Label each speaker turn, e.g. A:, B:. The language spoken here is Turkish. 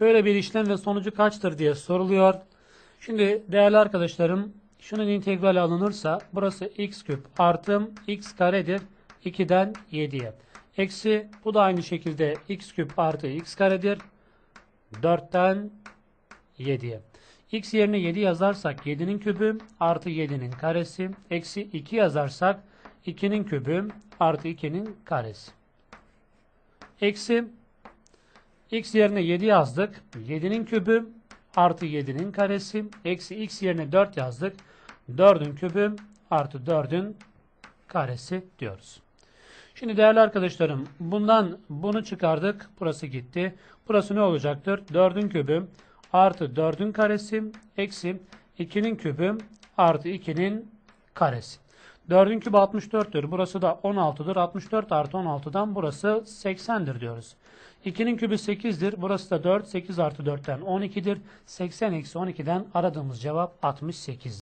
A: Böyle bir işlem ve sonucu kaçtır diye soruluyor. Şimdi değerli arkadaşlarım şunun integrali alınırsa burası x küp artı x karedir 2'den 7'ye. Eksi bu da aynı şekilde x küp artı x karedir 4'ten 7'ye. x yerine 7 yazarsak 7'nin kübü artı 7'nin karesi eksi 2 yazarsak 2'nin kübü artı 2'nin karesi. Eksi x yerine 7 yazdık. 7'nin kübü artı 7'nin karesi eksi x yerine 4 yazdık. 4'ün kübü artı 4'ün karesi diyoruz. Şimdi değerli arkadaşlarım bundan bunu çıkardık. Burası gitti. Burası ne olacaktır? 4'ün kübü artı 4'ün karesi eksi 2'nin kübü artı 2'nin karesi. 4'ün kübü 64'tür. Burası da 16'dır. 64 artı 16'dan burası 80'dir diyoruz. 2'nin kübü 8'dir. Burası da 4. 8 artı 4'ten 12'dir. 80 eksi 12'den aradığımız cevap 68'dir.